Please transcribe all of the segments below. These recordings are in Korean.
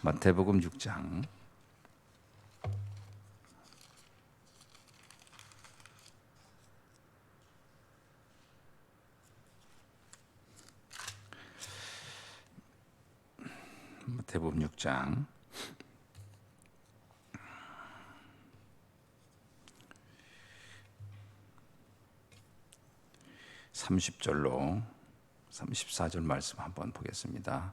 마태복음 6장 마태복음 6장 30절로 34절 말씀 한번 보겠습니다.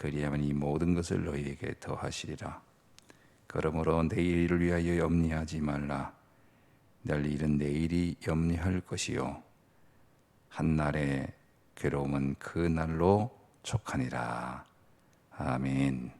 그리하면 이 모든 것을 너희에게 더하시리라. 그러므로 내일을 위하여 염려하지 말라. 낼 일은 내일이 염려할 것이요. 한날의 괴로움은 그 날로 족하니라. 아멘.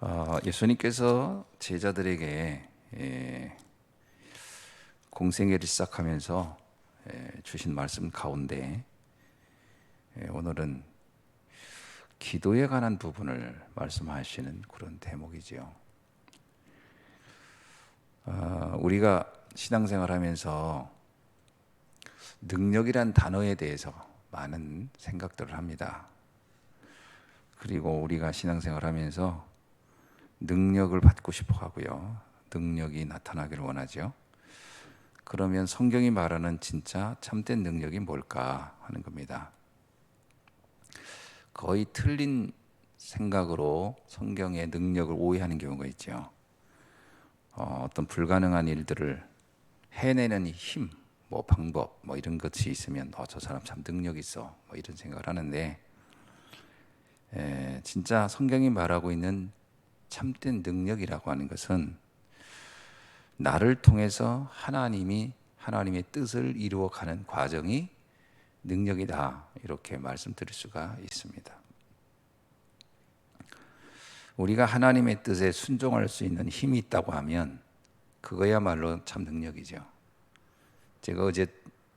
어, 예수님께서 제자들에게 예, 공생애를 시작하면서 예, 주신 말씀 가운데 예, 오늘은 기도에 관한 부분을 말씀하시는 그런 대목이지요. 어, 우리가 신앙생활하면서 능력이란 단어에 대해서 많은 생각들을 합니다. 그리고 우리가 신앙생활하면서 능력을 받고 싶어 하고요. 능력이 나타나기를 원하죠. 그러면 성경이 말하는 진짜 참된 능력이 뭘까 하는 겁니다. 거의 틀린 생각으로 성경의 능력을 오해하는 경우가 있죠. 어, 떤 불가능한 일들을 해내는 힘, 뭐 방법, 뭐 이런 것이 있으면 어, 저 사람 참 능력 있어, 뭐 이런 생각을 하는데 에, 진짜 성경이 말하고 있는 참된 능력이라고 하는 것은 나를 통해서 하나님이 하나님의 뜻을 이루어 가는 과정이 능력이다 이렇게 말씀드릴 수가 있습니다. 우리가 하나님의 뜻에 순종할 수 있는 힘이 있다고 하면 그거야말로 참 능력이죠. 제가 어제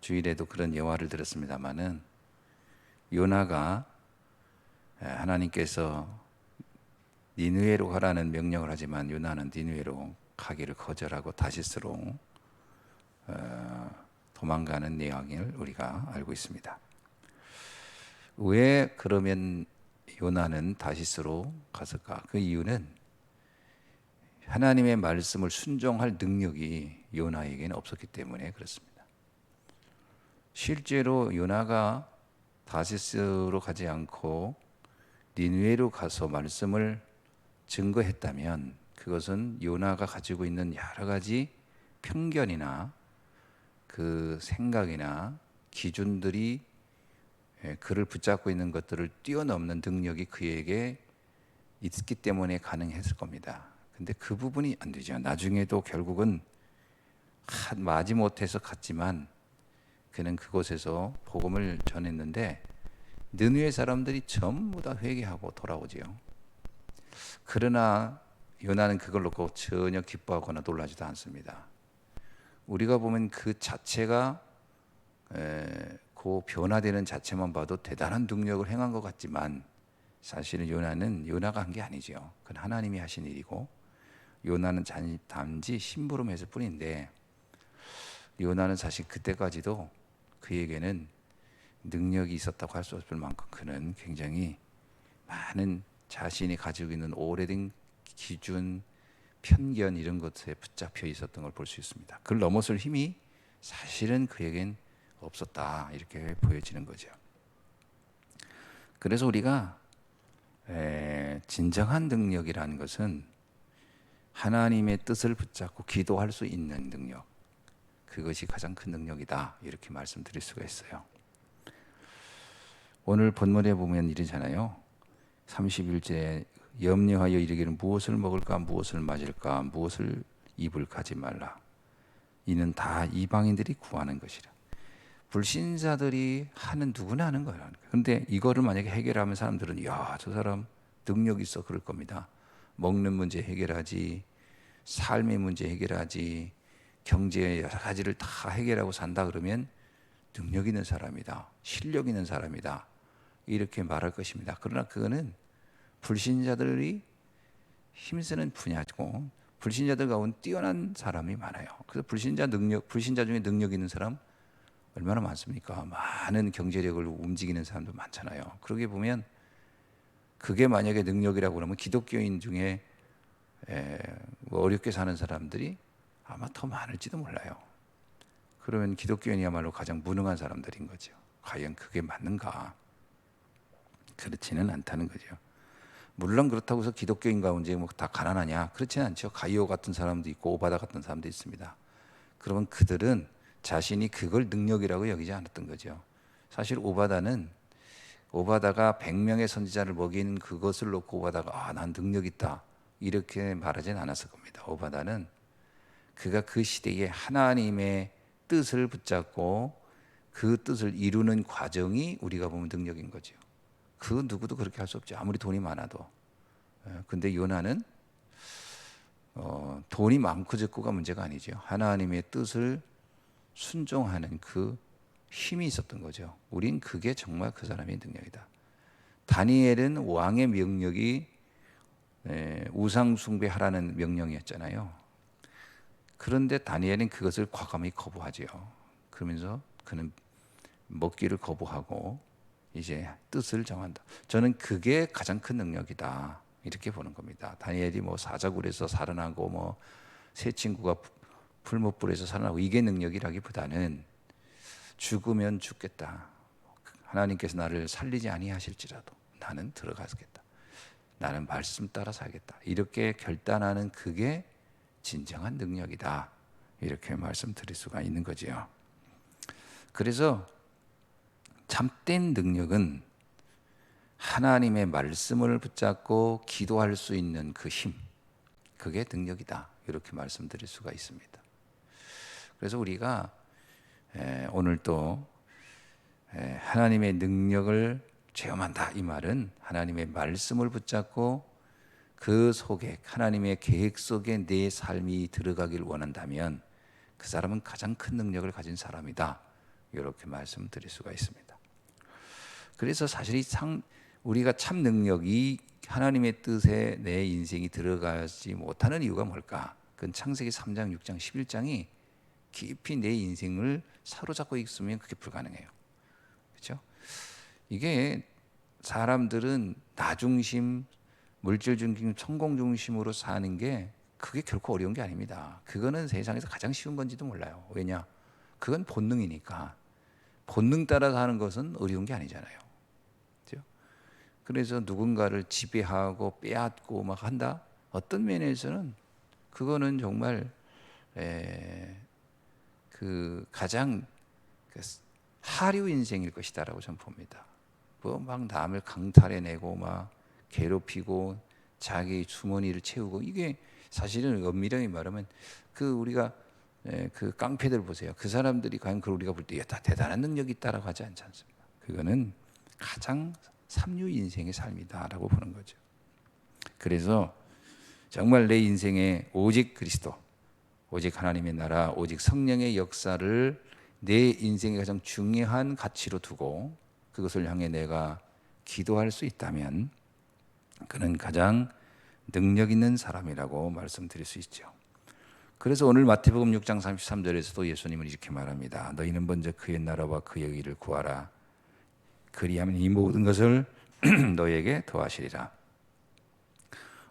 주일에도 그런 예화를 들었습니다마는 요나가 하나님께서 니누에로 가라는 명령을 하지만 요나는 니누에로 가기를 거절하고 다시스로 어, 도망가는 내용을 우리가 알고 있습니다. 왜 그러면 요나는 다시스로 갔을까? 그 이유는 하나님의 말씀을 순종할 능력이 요나에게는 없었기 때문에 그렇습니다. 실제로 요나가 다시스로 가지 않고 니누에로 가서 말씀을 증거했다면 그것은 요나가 가지고 있는 여러 가지 편견이나 그 생각이나 기준들이 예, 그를 붙잡고 있는 것들을 뛰어넘는 능력이 그에게 있기 때문에 가능했을 겁니다. 근데 그 부분이 안 되죠. 나중에도 결국은 마지 못해서 갔지만 그는 그곳에서 복음을 전했는데 느누의 사람들이 전부 다 회개하고 돌아오지요. 그러나 요나는 그걸 놓고 전혀 기뻐하거나 놀라지도 않습니다. 우리가 보면 그 자체가 에, 그 변화되는 자체만 봐도 대단한 능력을 행한 것 같지만 사실은 요나는 요나가 한 게 아니죠. 그건 하나님이 하신 일이고 요나는 단지 심부름했을 뿐인데 요나는 사실 그때까지도 그에게는 능력이 있었다고 할 수 없을 만큼 그는 굉장히 많은 자신이 가지고 있는 오래된 기준, 편견 이런 것에 붙잡혀 있었던 걸 볼 수 있습니다. 그걸 넘어설 힘이 사실은 그에겐 없었다 이렇게 보여지는 거죠. 그래서 우리가 에, 진정한 능력이라는 것은 하나님의 뜻을 붙잡고 기도할 수 있는 능력, 그것이 가장 큰 능력이다 이렇게 말씀드릴 수가 있어요. 오늘 본문에 보면 이러잖아요. 31제 염려하여 이르기를 무엇을 먹을까 무엇을 마실까 무엇을 입을까 하지 말라. 이는 다 이방인들이 구하는 것이라. 불신자들이 하는 누구나 하는 거예요. 근데 이거를 만약에 해결하면 사람들은 야, 저 사람 능력 있어 그럴 겁니다. 먹는 문제 해결하지, 삶의 문제 해결하지, 경제 여러 가지를 다 해결하고 산다 그러면 능력 있는 사람이다. 실력 있는 사람이다. 이렇게 말할 것입니다. 그러나 그거는 불신자들이 힘쓰는 분야고 불신자들 가운데 뛰어난 사람이 많아요. 그래서 불신자 능력, 불신자 중에 능력 있는 사람 얼마나 많습니까? 많은 경제력을 움직이는 사람도 많잖아요. 그러게 보면 그게 만약에 능력이라고 그러면 기독교인 중에 에, 뭐 어렵게 사는 사람들이 아마 더 많을지도 몰라요. 그러면 기독교인이야말로 가장 무능한 사람들인 거죠. 과연 그게 맞는가? 그렇지는 않다는 거죠. 물론 그렇다고 해서 기독교인 가운데 뭐 다 가난하냐? 그렇지는 않죠. 가이오 같은 사람도 있고 오바다 같은 사람도 있습니다. 그러면 그들은 자신이 그걸 능력이라고 여기지 않았던 거죠. 사실 오바다는 오바다가 100명의 선지자를 먹이는 그것을 놓고 오바다가 아, 난 능력 있다. 이렇게 말하진 않았을 겁니다. 오바다는 그가 그 시대에 하나님의 뜻을 붙잡고 그 뜻을 이루는 과정이 우리가 보면 능력인 거죠. 그 누구도 그렇게 할 수 없죠. 아무리 돈이 많아도. 예, 근데 요나는 어, 돈이 많고 적고가 문제가 아니죠. 하나님의 뜻을 순종하는 그 힘이 있었던 거죠. 우린 그게 정말 그 사람의 능력이다. 다니엘은 왕의 명령이 예, 우상 숭배하라는 명령이었잖아요. 그런데 다니엘은 그것을 과감히 거부하지요. 그러면서 그는 먹기를 거부하고 이제 뜻을 정한다. 저는 그게 가장 큰 능력이다. 이렇게 보는 겁니다. 다니엘이 뭐 사자굴에서 살아나고 뭐 새 친구가 풀목불에서 살아나고 이게 능력이라기보다는 죽으면 죽겠다. 하나님께서 나를 살리지 아니하실지라도 나는 들어가겠다. 나는 말씀 따라 살겠다. 이렇게 결단하는 그게 진정한 능력이다. 이렇게 말씀드릴 수가 있는 거지요. 그래서 참된 능력은 하나님의 말씀을 붙잡고 기도할 수 있는 그 힘, 그게 능력이다. 이렇게 말씀드릴 수가 있습니다. 그래서 우리가 오늘 또 하나님의 능력을 체험한다 이 말은 하나님의 말씀을 붙잡고 그 속에 하나님의 계획 속에 내 삶이 들어가길 원한다면 그 사람은 가장 큰 능력을 가진 사람이다. 이렇게 말씀드릴 수가 있습니다. 그래서 사실 이 상 우리가 참 능력이 하나님의 뜻에 내 인생이 들어가지 못하는 이유가 뭘까? 그건 창세기 3장, 6장, 11장이 깊이 내 인생을 사로잡고 있으면 그게 불가능해요. 그렇죠? 이게 사람들은 나 중심, 물질 중심, 성공 중심으로 사는 게 그게 결코 어려운 게 아닙니다. 그거는 세상에서 가장 쉬운 건지도 몰라요. 왜냐? 그건 본능이니까. 본능 따라 사는 것은 어려운 게 아니잖아요. 그래서 누군가를 지배하고 빼앗고 막 한다? 어떤 면에서는 그거는 정말 에, 그 가장 그 하류 인생일 것이다라고 저는 봅니다. 뭐막 남을 강탈해내고 막 괴롭히고 자기 주머니를 채우고 이게 사실은 엄밀하게 말하면 그 우리가 그 깡패들 보세요. 그 사람들이 과연 그 우리가 볼 때 다 대단한 능력이 있다라고 하지 않지 않습니까? 그거는 가장 삼류 인생의 삶이다라고 보는 거죠. 그래서 정말 내 인생에 오직 그리스도, 오직 하나님의 나라, 오직 성령의 역사를 내 인생의 가장 중요한 가치로 두고 그것을 향해 내가 기도할 수 있다면 그는 가장 능력 있는 사람이라고 말씀드릴 수 있죠. 그래서 오늘 마태복음 6장 33절에서도 예수님은 이렇게 말합니다. 너희는 먼저 그의 나라와 그의 의를 구하라. 그리하면 이 모든 것을 너에게 더하시리라.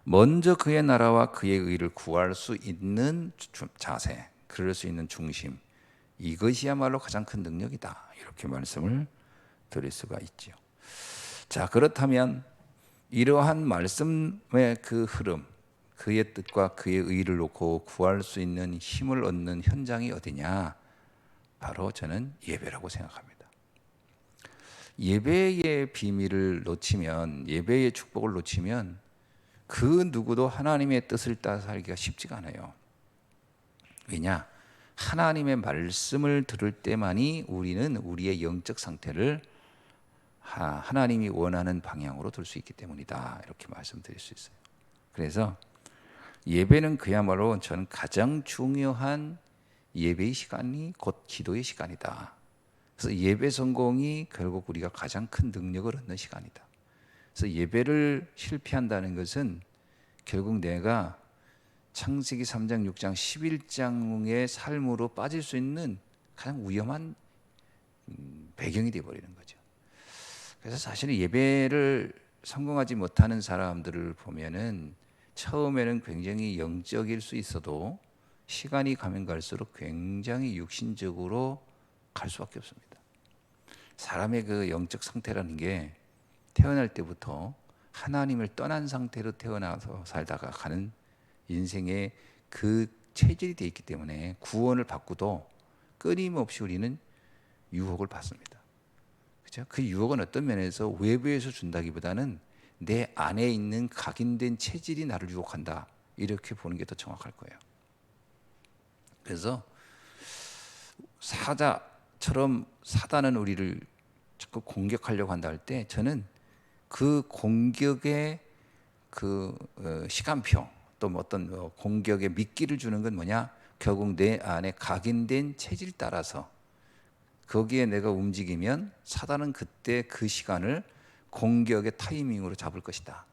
먼저 그의 나라와 그의 의를 구할 수 있는 자세, 그럴 수 있는 중심, 이것이야말로 가장 큰 능력이다. 이렇게 말씀을 드릴 수가 있죠. 자, 그렇다면 이러한 말씀의 그 흐름, 그의 뜻과 그의 의를 놓고 구할 수 있는 힘을 얻는 현장이 어디냐? 바로 저는 예배라고 생각합니다. 예배의 비밀을 놓치면, 예배의 축복을 놓치면 그 누구도 하나님의 뜻을 따라 살기가 쉽지가 않아요. 왜냐? 하나님의 말씀을 들을 때만이 우리는 우리의 영적 상태를 하, 하나님이 원하는 방향으로 둘수 있기 때문이다. 이렇게 말씀드릴 수 있어요. 그래서 예배는 그야말로 저는 가장 중요한 예배의 시간이 곧 기도의 시간이다. 그래서 예배 성공이 결국 우리가 가장 큰 능력을 얻는 시간이다. 그래서 예배를 실패한다는 것은 결국 내가 창세기 3장, 6장, 11장의 삶으로 빠질 수 있는 가장 위험한 음, 배경이 되어 버리는 거죠. 그래서 사실은 예배를 성공하지 못하는 사람들을 보면은 처음에는 굉장히 영적일 수 있어도 시간이 가면 갈수록 굉장히 육신적으로 갈 수밖에 없습니다. 사람의 그 영적 상태라는 게 태어날 때부터 하나님을 떠난 상태로 태어나서 살다가 가는 인생의 그 체질이 되어 있기 때문에 구원을 받고도 끊임없이 우리는 유혹을 받습니다. 그죠? 그 유혹은 어떤 면에서 외부에서 준다기보다는 내 안에 있는 각인된 체질이 나를 유혹한다. 이렇게 보는 게 더 정확할 거예요. 그래서 사자 처럼 사단은 우리를 자꾸 공격하려고 한다 할 때 저는 그 공격의 그 어, 시간표 또뭐 어떤 어, 공격에 미끼를 주는 건 뭐냐? 결국 내 안에 각인된 체질 따라서 거기에 내가 움직이면 사단은 그때 그 시간을 공격의 타이밍으로 잡을 것이다.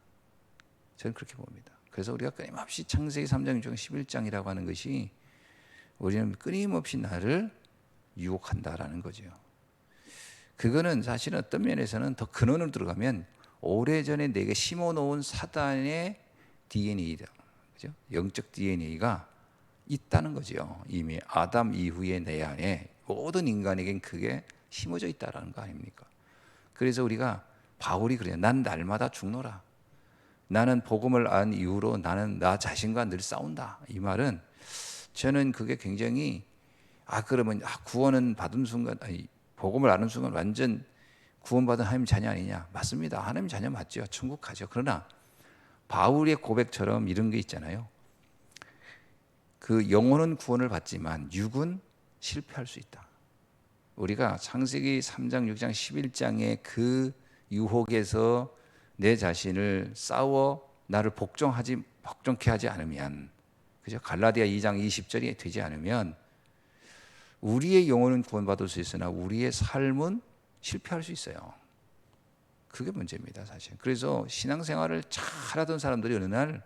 저는 그렇게 봅니다. 그래서 우리가 끊임없이 창세기 3장 중 11장이라고 하는 것이 우리는 끊임없이 나를 유혹한다라는 거죠. 그거는 사실은 어떤 면에서는 더 근원으로 들어가면 오래전에 내게 심어 놓은 사단의 DNA다. 그죠? 영적 DNA가 있다는 거죠. 이미 아담 이후에 내 안에 모든 인간에겐 그게 심어져 있다라는 거 아닙니까? 그래서 우리가 바울이 그래요. 난 날마다 죽노라. 나는 복음을 안 이후로 나는 나 자신과 늘 싸운다. 이 말은 저는 그게 굉장히 아 그러면 아, 구원은 받은 순간 아니, 복음을 아는 순간 완전 구원받은 하나님 자녀 아니냐? 맞습니다. 하나님 자녀 맞죠. 천국 가죠. 그러나 바울의 고백처럼 이런 게 있잖아요. 그 영혼은 구원을 받지만 육은 실패할 수 있다. 우리가 창세기 3장, 6장, 11장의 그 유혹에서 내 자신을 싸워 나를 복종하지 복종케 하지 않으면 그죠? 갈라디아 2장 20절이 되지 않으면 우리의 영혼은 구원받을 수 있으나 우리의 삶은 실패할 수 있어요. 그게 문제입니다, 사실. 그래서 신앙생활을 잘하던 사람들이 어느 날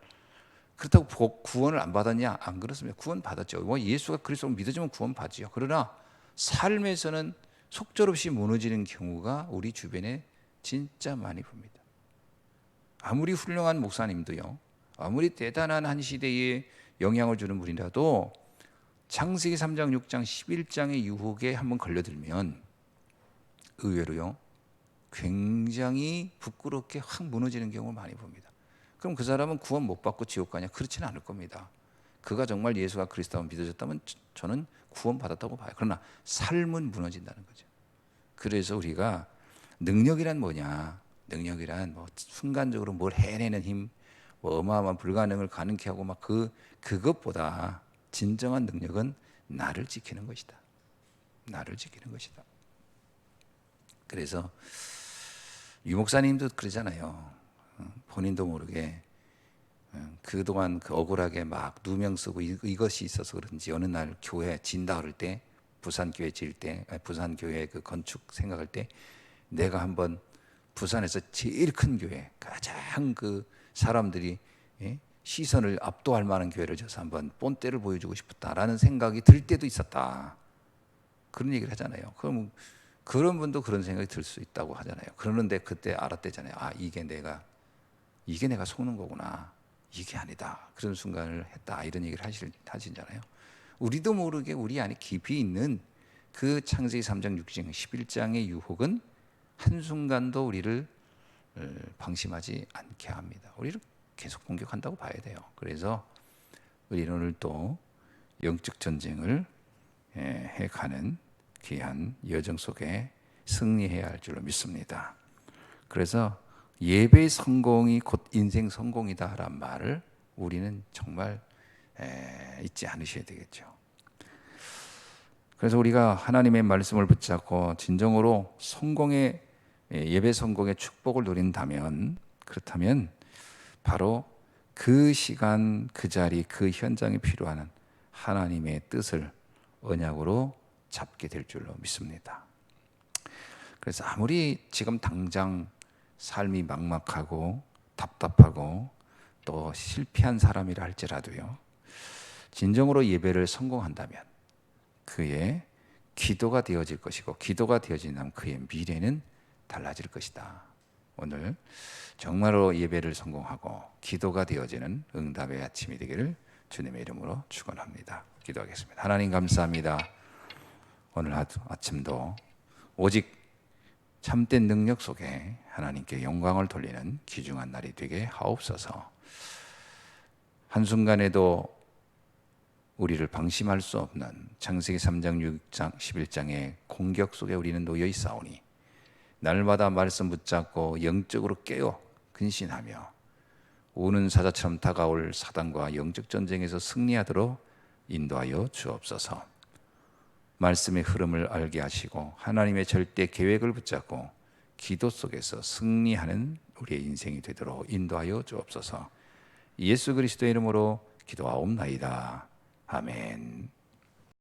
그렇다고 구원을 안 받았냐? 안 그렇습니다. 구원 받았죠. 뭐 예수가 그리스도 믿어주면 구원 받지요. 그러나 삶에서는 속절없이 무너지는 경우가 우리 주변에 진짜 많이 봅니다. 아무리 훌륭한 목사님도요. 아무리 대단한 한 시대에 영향을 주는 분이라도 창세기 3장, 6장, 11장의 유혹에 한번 걸려들면 의외로요. 굉장히 부끄럽게 확 무너지는 경우를 많이 봅니다. 그럼 그 사람은 구원 못 받고 지옥 가냐? 그렇지는 않을 겁니다. 그가 정말 예수가 그리스도로 믿어졌다면 저는 구원 받았다고 봐요. 그러나 삶은 무너진다는 거죠. 그래서 우리가 능력이란 뭐냐? 능력이란 뭐 순간적으로 뭘 해내는 힘, 뭐 어마어마한 불가능을 가능케 하고 막 그 그것보다 진정한 능력은 나를 지키는 것이다. 나를 지키는 것이다. 그래서 유 목사님도 그러잖아요. 어, 본인도 모르게 어, 그동안 그 억울하게 막 누명 쓰고 이것이 있어서 그런지 어느 날 교회 진다 그럴 때 부산 교회 질때 부산 교회 그 건축 생각할 때 내가 한번 부산에서 제일 큰 교회 가장 그 사람들이 예? 시선을 압도할 만한 교회를 져서 한번 본때를 보여주고 싶었다라는 생각이 들 때도 있었다. 그런 얘기를 하잖아요. 그럼 그런 분도 그런 생각이 들 수 있다고 하잖아요. 그러는데 그때 알았대잖아요. 아 이게 내가 이게 내가 속는 거구나. 이게 아니다. 그런 순간을 했다. 이런 얘기를 하실 하시잖아요. 우리도 모르게 우리 안에 깊이 있는 그 창세기 3장 6장 11장의 유혹은 한순간도 우리를 어, 방심하지 않게 합니다. 우리를 계속 공격한다고 봐야 돼요. 그래서 우리는 오늘 또 영적 전쟁을 예, 해가는 귀한 여정 속에 승리해야 할 줄로 믿습니다. 그래서 예배 성공이 곧 인생 성공이다란 말을 우리는 정말 잊지 않으셔야 되겠죠. 그래서 우리가 하나님의 말씀을 붙잡고 진정으로 성공의 예, 예배 성공의 축복을 누린다면 그렇다면 바로 그 시간 그 자리 그 현장에 필요한 하나님의 뜻을 언약으로 잡게 될 줄로 믿습니다. 그래서 아무리 지금 당장 삶이 막막하고 답답하고 또 실패한 사람이라 할지라도요. 진정으로 예배를 성공한다면 그의 기도가 되어질 것이고 기도가 되어진다면 그의 미래는 달라질 것이다. 오늘 정말로 예배를 성공하고 기도가 되어지는 응답의 아침이 되기를 주님의 이름으로 축원합니다. 기도하겠습니다. 하나님 감사합니다. 오늘 아- 아침도 오직 참된 능력 속에 하나님께 영광을 돌리는 귀중한 날이 되게 하옵소서. 한순간에도 우리를 방심할 수 없는 창세기 3장 6장 11장의 공격 속에 우리는 놓여 있사오니 날마다 말씀 붙잡고 영적으로 깨어 근신하며 우는 사자처럼 다가올 사단과 영적 전쟁에서 승리하도록 인도하여 주옵소서. 말씀의 흐름을 알게 하시고 하나님의 절대 계획을 붙잡고 기도 속에서 승리하는 우리의 인생이 되도록 인도하여 주옵소서. 예수 그리스도의 이름으로 기도하옵나이다. 아멘.